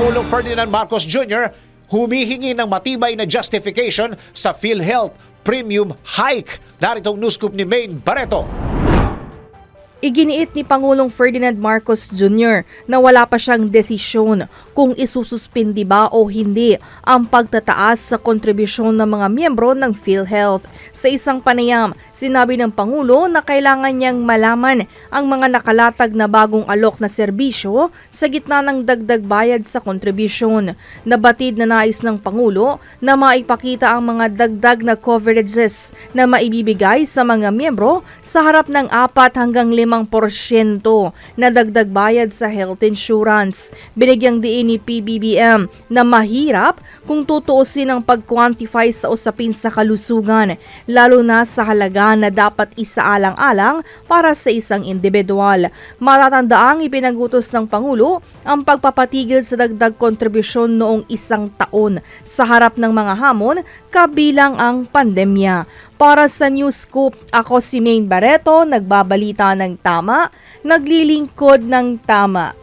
Pangulong Ferdinand Marcos Jr. humihingi ng matibay na justification sa PhilHealth premium hike. Narito ang news scoop ni Maine Barreto. Iginiit ni Pangulong Ferdinand Marcos Jr. na wala pa siyang desisyon kung isususpindi ba o hindi ang pagtataas sa kontribusyon ng mga miyembro ng PhilHealth. Sa isang panayam, sinabi ng Pangulo na kailangan niyang malaman ang mga nakalatag na bagong alok na serbisyo sa gitna ng dagdag bayad sa kontribusyon. Nabatid na nais ng Pangulo na maipakita ang mga dagdag na coverages na maibibigay sa mga miyembro sa harap ng 4 hanggang 5 na dagdag bayad sa health insurance. Binigyang diin ni PBBM na mahirap kung tutuusin ang pag-quantify sa usapin sa kalusugan, lalo na sa halaga na dapat isaalang-alang para sa isang individual. Matatandaang ipinagutos ng Pangulo ang pagpapatigil sa dagdag kontribusyon noong isang taon sa harap ng mga hamon kabilang ang pandemya. Para sa News Scoop, ako si Maine Barreto, nagbabalita ng tama, naglilingkod ng tama.